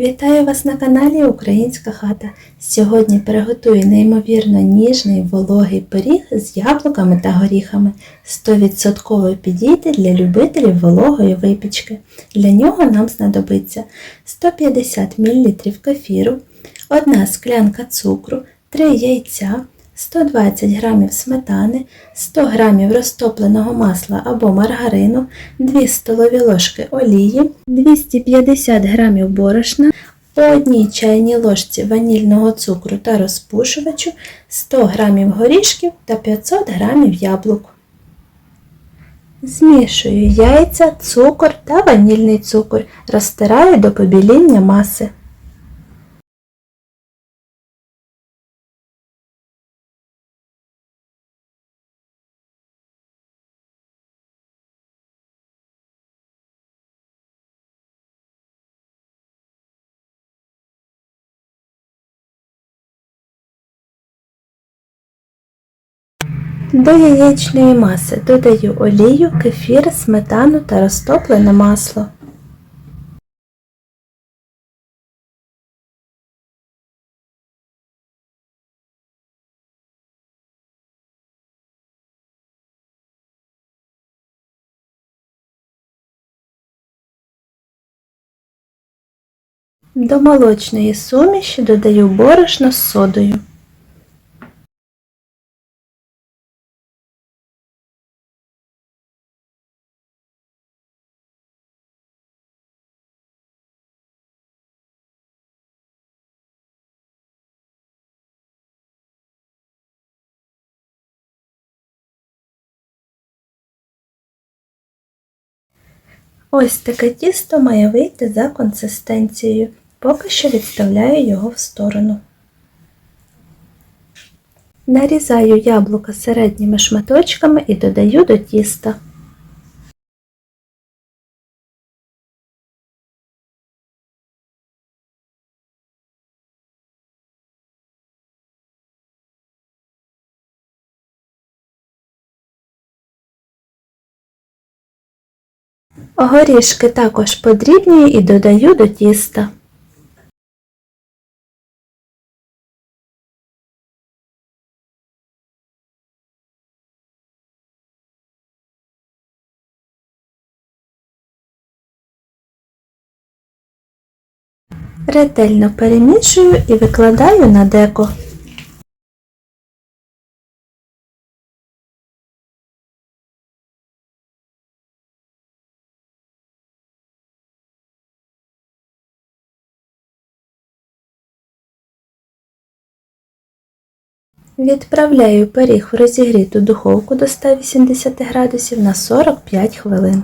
Вітаю вас на каналі Українська хата. Сьогодні приготую неймовірно ніжний вологий пиріг з яблуками та горіхами. 100% підійде для любителів вологої випічки. Для нього нам знадобиться 150 мл кефіру, 1 склянка цукру, 3 яйця, 120 г сметани, 100 г розтопленого масла або маргарину, 2 столові ложки олії, 250 г борошна, по одній чайній ложці ванільного цукру та розпушувачу, 100 г горішків та 500 г яблук. Змішую яйця, цукор та ванільний цукор, розтираю до побіління маси. До яєчної маси додаю олію, кефір, сметану та розтоплене масло. До молочної суміші додаю борошно з содою. Ось таке тісто має вийти за консистенцією. Поки що відставляю його в сторону. Нарізаю яблука середніми шматочками і додаю до тіста. Горішки також подрібнюю і додаю до тіста. Ретельно перемішую і викладаю на деко. Відправляю пиріг в розігріту духовку до 180 градусів на 45 хвилин.